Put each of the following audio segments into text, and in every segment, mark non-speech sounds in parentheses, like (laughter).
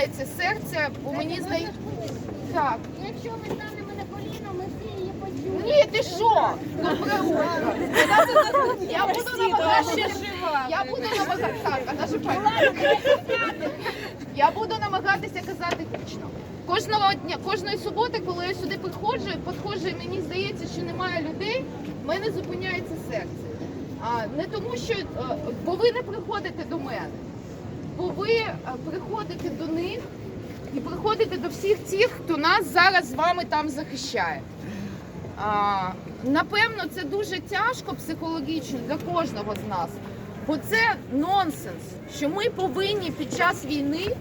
зупиняється серце, бо мені здається. Так. Якщо ми станемо на коліна, ми всі її почуємо. Ні, ти що? Добре утро. Я буду намагатися. Я буду намагатися. Так, а наша. Я буду намагатися казати гучно. Кожного дня, кожної суботи, коли я сюди підходжу, підходжу, і мені здається, що немає людей, в мене зупиняється серце. А не тому, що е, бо ви не приходите до мене, бо ви е, приходите до них і приходите до всіх тих, хто нас зараз з вами там захищає. А, напевно, це дуже тяжко психологічно для кожного з нас, бо це нонсенс, що ми повинні під час війни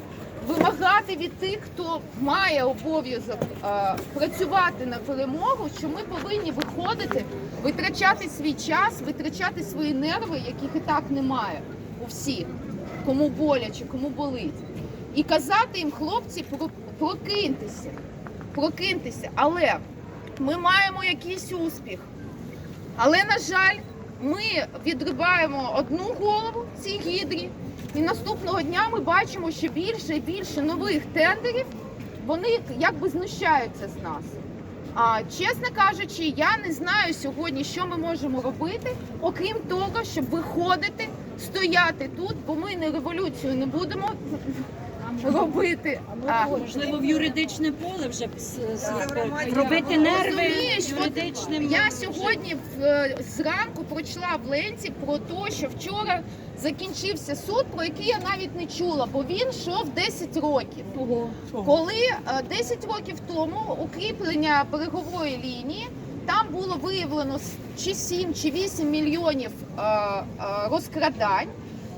вимагати від тих, хто має обов'язок е, працювати на перемогу, що ми повинні виходити, витрачати свій час, витрачати свої нерви, яких і так немає у всіх, кому боляче, кому болить. І казати їм, хлопці, прокиньтеся, прокиньтеся. Але ми маємо якийсь успіх. Але, на жаль, ми відрибаємо одну голову цій гідрі, і наступного дня ми бачимо, що більше і більше нових тендерів вони якби знущаються з нас. А чесно кажучи, я не знаю сьогодні, що ми можемо робити, окрім того, щоб виходити, стояти тут, бо ми не революцію не будемо робити. А, Можливо, в юридичне поле вже б с- слід робити нерви Розумієш, от юридичним. Я сьогодні в- е, зранку прочла в ленці про те, що вчора закінчився суд, про який я навіть не чула, бо він йшов 10 років. Коли е, 10 років тому укріплення берегової лінії там було виявлено чи 7, чи 8 мільйонів е, е, розкрадань.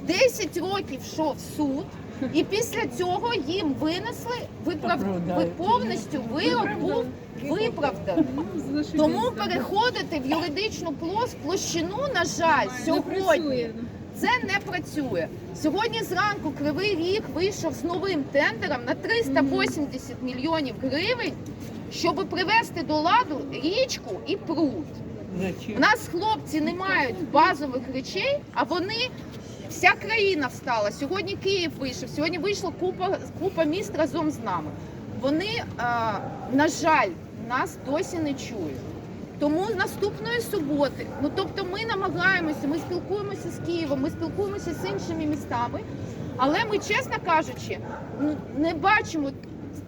10 років йшов суд, і після цього їм винесли виправ... ви- повністю вирок був виправданий. Тому переходити в юридичну площину, на жаль, сьогодні це не працює. Сьогодні зранку Кривий Ріг вийшов з новим тендером на 380 мільйонів гривень, щоб привести до ладу річку і пруд. У нас хлопці не мають базових речей, а вони. Вся країна встала. Сьогодні Київ вийшов. Сьогодні вийшла купа купа міст разом з нами. Вони, на жаль, нас досі не чують. Тому наступної суботи, ну тобто, ми намагаємося, ми спілкуємося з Києвом, ми спілкуємося з іншими містами, але ми, чесно кажучи, не бачимо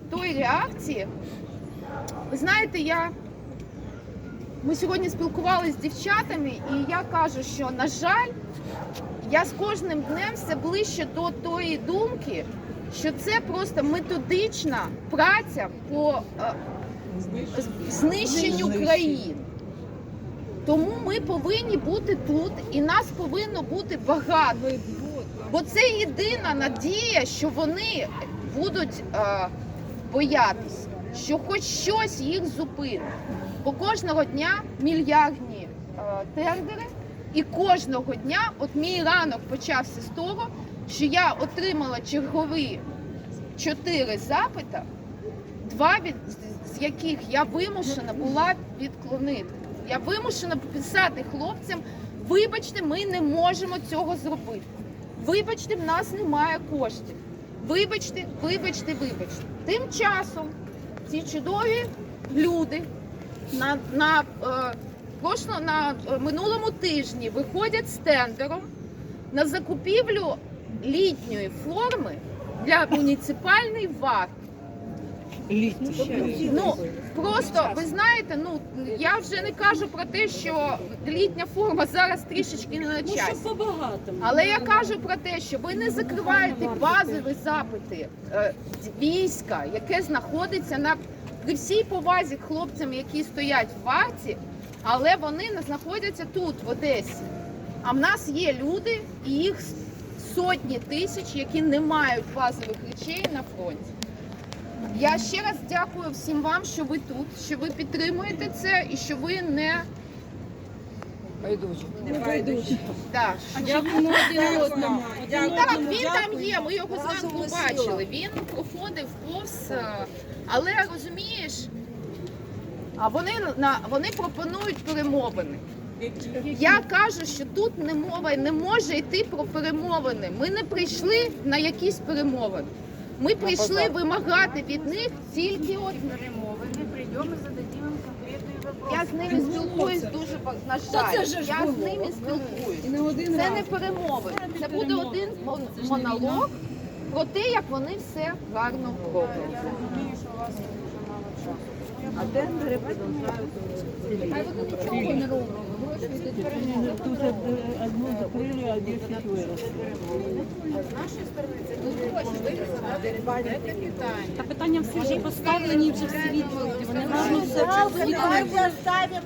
тої реакції. Ви знаєте, я ми сьогодні спілкувалися з дівчатами, і я кажу, що на жаль, я з кожним днем все ближче до тої думки, що це просто методична праця по е, знищенню країн. Тому ми повинні бути тут, і нас повинно бути багато. Бо це єдина надія, що вони будуть е, боятися, що хоч щось їх зупинить. Бо кожного дня мільярдні е, тендери, і кожного дня, от мій ранок почався з того, що я отримала чергові чотири запита, два від з- яких я вимушена була відклонити. Я вимушена писати хлопцям: вибачте, ми не можемо цього зробити. Вибачте, в нас немає коштів. Вибачте, вибачте, вибачте. Тим часом ці чудові люди на, на, е, на е, минулому тижні виходять з тендером на закупівлю літньої форми для муніципальної варти. Ну просто ви знаєте, ну я вже не кажу про те, що літня форма зараз трішечки не на Ну, часі. Але я кажу про те, що ви не закриваєте базові запити е, війська, яке знаходиться на при всій повазі хлопцям, які стоять в варті, але вони не знаходяться тут, в Одесі. А в нас є люди, і їх сотні тисяч, які не мають базових речей на фронті. Я ще раз дякую всім вам, що ви тут, що ви підтримуєте це і що ви не Так. Дякуємо один одному. Так, він там є, ми його зранку бачили. Він проходив повз, е, але розумієш, а вони на вони пропонують перемовини. Я кажу, що тут не мова не може йти про перемовини. Ми не прийшли на якісь перемовини. Ми прийшли вимагати від них тільки от перемови, ми прийдемо і зададимо їм я з ними спілкуюсь дуже на жаль. Я з ними спілкуюсь. Не один Це не перемови. Це буде один монолог про те, як вони все гарно роблять. Я розумію, що у вас дуже мало часу. А тендери продовжують. Вони нічого не роблять. Гроші йдуть перемоги. Тут одну закрили, а 10 виросли. З нашої сторони це дуже важливо задати це питання. Та питання всі вже поставлені, вже всі відповіді. Вони гарно все відповіли.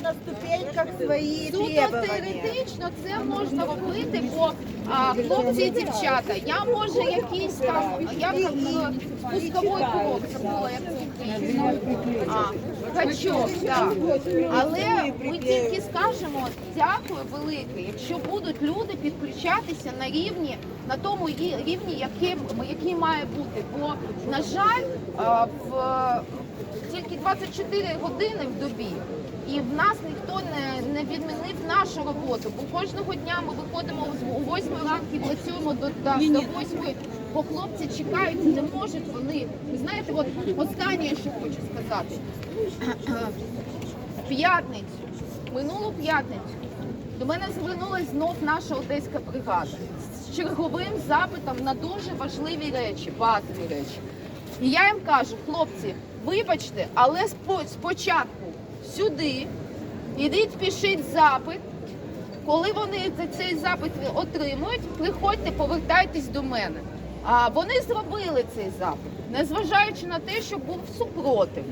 на ступеньках свої Суто теоретично це можна робити, бо а, хлопці і дівчата, я може якийсь там, як пусковий крок, як Гачок, так. Але ми тільки скажемо дякую велике, якщо будуть люди підключатися на рівні, на тому рівні, яким, який має бути. Бо, на жаль, в тільки 24 години в добі. І в нас ніхто не, не відмінив нашу роботу, бо кожного дня ми виходимо о 8 ранку працюємо до, 8, бо хлопці чекають, не можуть вони. Ви знаєте, от останнє, що хочу сказати. (clears throat) П'ятницю, минулу п'ятницю, до мене звернулася знов наша одеська бригада з черговим запитом на дуже важливі речі, базові речі. І я їм кажу, хлопці, вибачте, але спо- спочатку сюди, ідіть, пишіть запит. Коли вони цей запит отримують, приходьте, повертайтесь до мене. А вони зробили цей запит, незважаючи на те, що був супротив.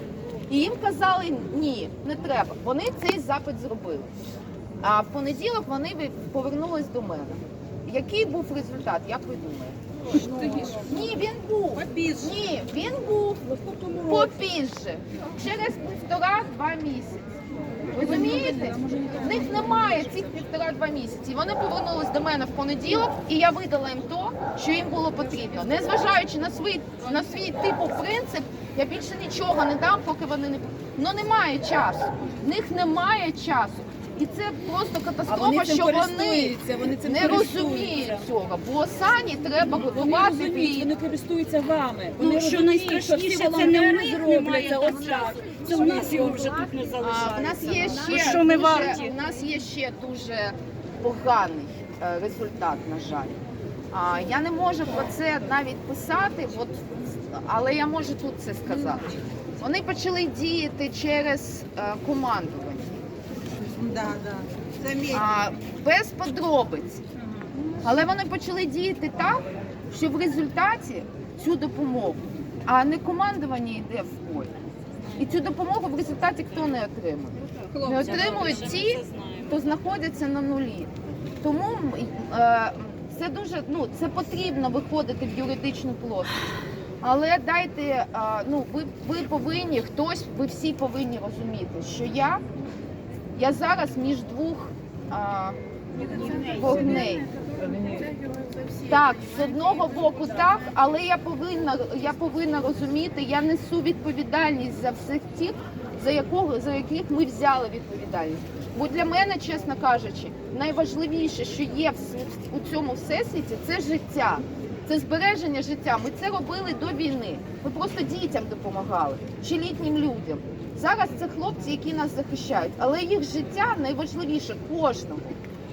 І їм казали ні, не треба. Вони цей запит зробили. А в понеділок вони повернулись до мене. Який був результат, як ви думаєте? Ні, він був. Ні, він був попізже. Через півтора-два місяці. Розумієте? В них немає цих півтора-два місяці. Вони повернулись до мене в понеділок, і я видала їм то, що їм було потрібно. Незважаючи на свій на свій типу принцип, я більше нічого не дам, поки вони не ну немає часу. В них немає часу. І це просто катастрофа, що вони, вони цим не розуміють цього. Бо сані треба Вони готувати розуміють, вони користуються вами. Ну, Вони що розуміють, що найстрашніше, це не в волонтери них зробляться ось там так. Це в нас його вже тут не А, залишається. в нас є ще що ми дуже, варті? у нас є ще дуже поганий е, результат, на жаль. А, я не можу про це навіть писати, от, але я можу тут це сказати. Вони почали діяти через е, командування, Да, да. А, без подробиць. Але вони почали діяти так, що в результаті цю допомогу, а не командування йде в полі. І цю допомогу в результаті хто не отримує? Не отримують ті, хто знаходяться на нулі. Тому е, це дуже ну це потрібно виходити в юридичну плоскость. Але дайте, е, ну ви, ви повинні, хтось, ви всі повинні розуміти, що я, я зараз між двох е, вогней. Так, з одного боку так, але я повинна, я повинна розуміти, я несу відповідальність за всіх тих, за якого за яких ми взяли відповідальність. Бо для мене, чесно кажучи, найважливіше, що є у цьому всесвіті, це життя, це збереження життя. Ми це робили до війни. Ми просто дітям допомагали чи літнім людям. Зараз це хлопці, які нас захищають, але їх життя найважливіше кожному.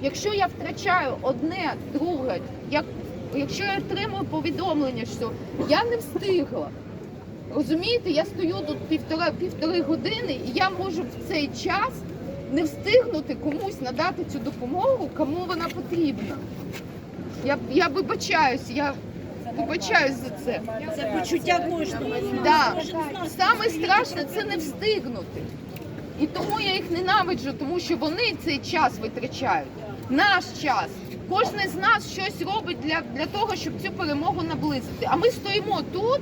Якщо я втрачаю одне, друге, як якщо я отримую повідомлення, що я не встигла. Розумієте, я стою тут півтора півтори години, і я можу в цей час не встигнути комусь надати цю допомогу, кому вона потрібна. Я, я вибачаюсь, я вибачаюсь за це. Це почуття кожного. Да. Саме страшне це не встигнути. І тому я їх ненавиджу, тому що вони цей час витрачають. Наш час. Кожен з нас щось робить для, для того, щоб цю перемогу наблизити. А ми стоїмо тут,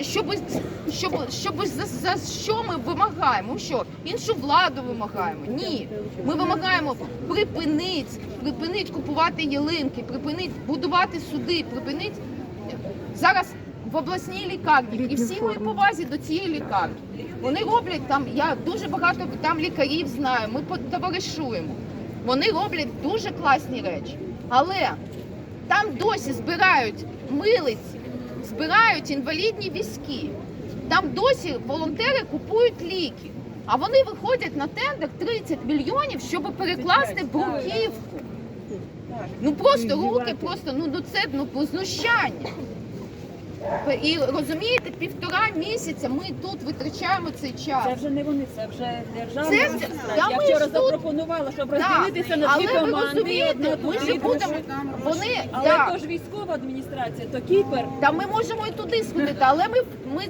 щоб, щоб, щоб за, за що ми вимагаємо? Що іншу владу вимагаємо? Ні. Ми вимагаємо припинить, припинить купувати ялинки, припинить будувати суди, припинить зараз в обласній лікарні і всі мої повазі до цієї лікарні. Вони роблять там, я дуже багато там лікарів знаю, ми потоваришуємо. Вони роблять дуже класні речі. Але там досі збирають милиці, збирають інвалідні візки. Там досі волонтери купують ліки. А вони виходять на тендер 30 мільйонів, щоб перекласти бруківку. Ну просто руки, просто ну, ну це ну знущання. І розумієте, півтора місяця ми тут витрачаємо цей час. Це вже не вони, це вже державна Це- Я ми вчора ж тут- запропонувала, щоб розділитися на дві але ви команди. розумієте, одна ми ж будемо. Вони Але да, то ж військова адміністрація, то кіпер. Та ми можемо і туди сходити, але ми, ми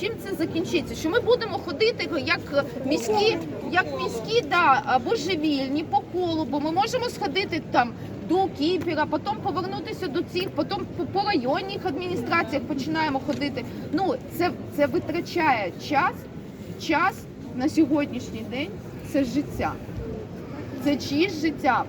чим це закінчиться? Що ми будемо ходити як міські, як міські, да, божевільні по колу, бо ми можемо сходити там до кіпіра, потім повернутися до цих, потім по, районних адміністраціях починаємо ходити. Ну це, це витрачає час, час на сьогоднішній день це життя. Це чиїсь життя.